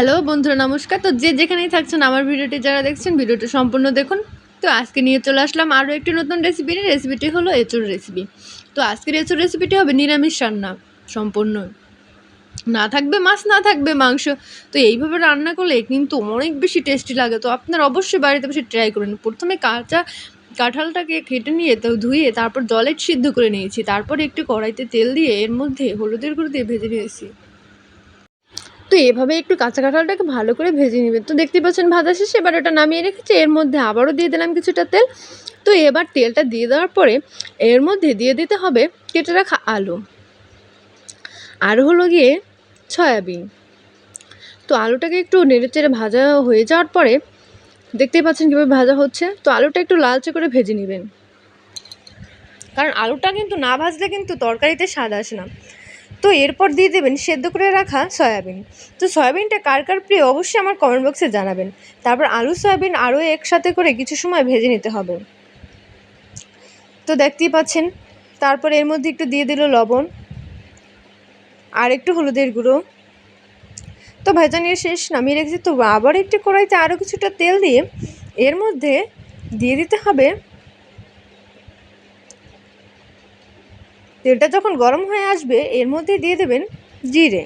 Hello বন্ধুরা, নমস্কার। তো যে যেখানেই থাকছেন, আমার ভিডিওটি যারা দেখছেন, ভিডিওটি সম্পূর্ণ দেখুন। তো আজকে নিয়ে চলে আসলাম আরও একটি নতুন রেসিপি রেসিপিটি হলো এঁচুর রেসিপি তো আজকের এঁচুর রেসিপিটি হবে নিরামিষ রান্না, সম্পূর্ণ। না থাকবে মাছ, না থাকবে মাংস। তো এইভাবে রান্না করলে কিন্তু অনেক বেশি টেস্টি লাগে। তো আপনার অবশ্যই বাড়িতে বসে ট্রাই করবেন প্রথমে কাঁচা কাঁঠালটাকে কেটে নিয়ে তো ধুয়ে তারপর জলে সিদ্ধ করে নিয়েছি। তারপর একটু কড়াইতে তেল দিয়ে এর মধ্যে হলুদের গুঁড়ো দিয়ে ভেজে নিয়েছি। তো এভাবে একটু কাঁচা কাঁঠালটাকে ভালো করে ভেজে নেবেন। তো দেখতে পাচ্ছেন ভাজা শেষে এবার ওটা নামিয়ে রেখেছি। এর মধ্যে আবারও দিয়ে দিলাম কিছুটা তেল। তো এবার তেলটা দিয়ে দেওয়ার পরে এর মধ্যে দিয়ে দিতে হবে কেটে রাখা আলু। আর হলো গিয়ে সয়াবিন। তো আলুটাকে একটু নেড়ে চেড়ে ভাজা হয়ে যাওয়ার পরে দেখতেই পাচ্ছেন কীভাবে ভাজা হচ্ছে। তো আলুটা একটু লালচে করে ভেজে নেবেন। কারণ আলুটা কিন্তু না ভাজলে কিন্তু তরকারিতে স্বাদ আসে না। তো এরপর দিয়ে দেবেন সেদ্ধ করে রাখা সয়াবিন। তো সয়াবিনটা কার কার প্রিয় অবশ্যই আমার কমেন্ট বক্সে জানাবেন। তারপর আলু, সয়াবিন আরও একসাথে করে কিছু সময় ভেজে নিতে হবে। তো দেখতেই পাচ্ছেন, তারপর এর মধ্যে একটু দিয়ে দিল লবণ, আর একটু হলুদের গুঁড়ো। তো ভেজা নিয়ে শেষ, নামিয়ে রেখেছি। তো আবার একটু কড়াইতে আরও কিছুটা তেল দিয়ে এর মধ্যে দিয়ে দিতে হবে তেলটা যখন গরম হয়ে আসবে, এর মধ্যে দিয়ে দেবেন জিরে,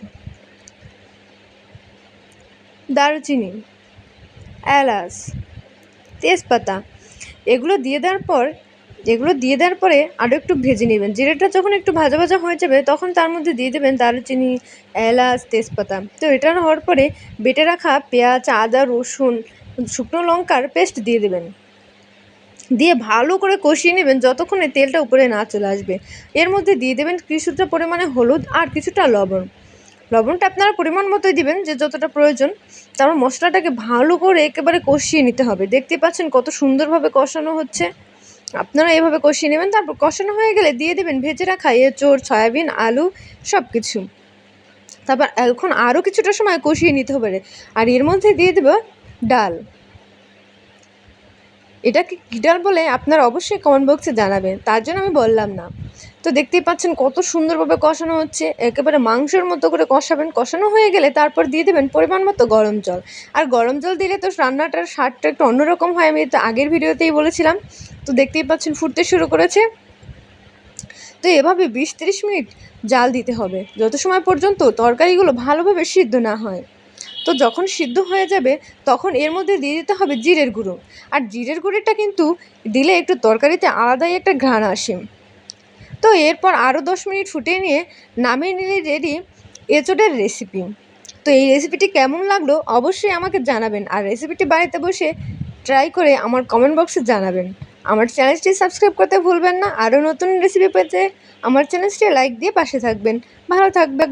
দারুচিনি, এলাচ, তেজপাতা। এগুলো দিয়ে দেওয়ার পর, এগুলো দিয়ে দেওয়ার পরে আরও একটু ভেজে নেবেন। জিরেটা যখন একটু ভাজা ভাজা হয়ে যাবে, তখন তার মধ্যে দিয়ে দেবেন দারুচিনি, এলাচ, তেজপাতা। তো এটা হওয়ার পরে বেটে রাখা পেঁয়াজ, আদা, রসুন, শুকনো লঙ্কার পেস্ট দিয়ে দেবেন। দিয়ে ভালো করে কষিয়ে নেবেন যতক্ষণে তেলটা উপরে না চলে আসবে। এর মধ্যে দিয়ে দেবেন কিছুটা পরিমাণে হলুদ আর কিছুটা লবণ। লবণটা আপনারা পরিমাণ মতোই দিবেন যে যতটা প্রয়োজন। তারপর মশলাটাকে ভালো করে একেবারে কষিয়ে নিতে হবে। দেখতে পাচ্ছেন কত সুন্দরভাবে কষানো হচ্ছে। আপনারা এভাবে কষিয়ে নেবেন। তারপর কষানো হয়ে গেলে দিয়ে দেবেন ভেজে রাখা এঁচোড়, সয়াবিন, আলু সব কিছু তারপর এখন আরও কিছুটা সময় কষিয়ে নিতে হবে আর এর মধ্যে দিয়ে দেবো ডাল। এটাকে ডাল বলে আপনারা অবশ্যই কমেন্ট বক্সে জানাবেন। তার জন্য আমি বললাম না। তো দেখতেই পাচ্ছেন কত সুন্দরভাবে কষানো হচ্ছে। একেবারে মাংসের মতো করে কষাবেন। কষানো হয়ে গেলে তারপর দিয়ে দেবেন পরিমাণ মতো গরম জল। আর গরম জল দিলে তো রান্নাটার স্বাদটা একটু অন্যরকম হয়। আমি তো আগের ভিডিওতেই বলেছিলাম। তো দেখতেই পাচ্ছেন ফুটতে শুরু করেছে। তো এভাবে বিশ তিরিশ মিনিট জাল দিতে হবে। যত সময় পর্যন্ত তরকারিগুলো ভালোভাবে সিদ্ধ না হয়। তো যখন সিদ্ধ হয়ে যাবে, তখন এর মধ্যে দিয়ে দিতে হবে জিরের গুঁড়ো। আর জিরের গুঁড়োটা কিন্তু দিলে একটু তরকারিতে আলাদাই একটা ঘ্রাণ আসে। তো এরপর আরও দশ মিনিট ফুটিয়ে নিয়ে নামিয়ে নিলে রেডি এঁচোড়ের রেসিপি তো এই রেসিপিটি কেমন লাগল অবশ্যই আমাকে জানাবেন। আর রেসিপিটি বাড়িতে বসে ট্রাই করে আমার কমেন্ট বক্সে জানাবেন। আমার চ্যানেলটি সাবস্ক্রাইব করতে ভুলবেন না। আরও নতুন রেসিপি পেতে আমার চ্যানেলটি লাইক দিয়ে পাশে থাকবেন। ভালো থাকবেন।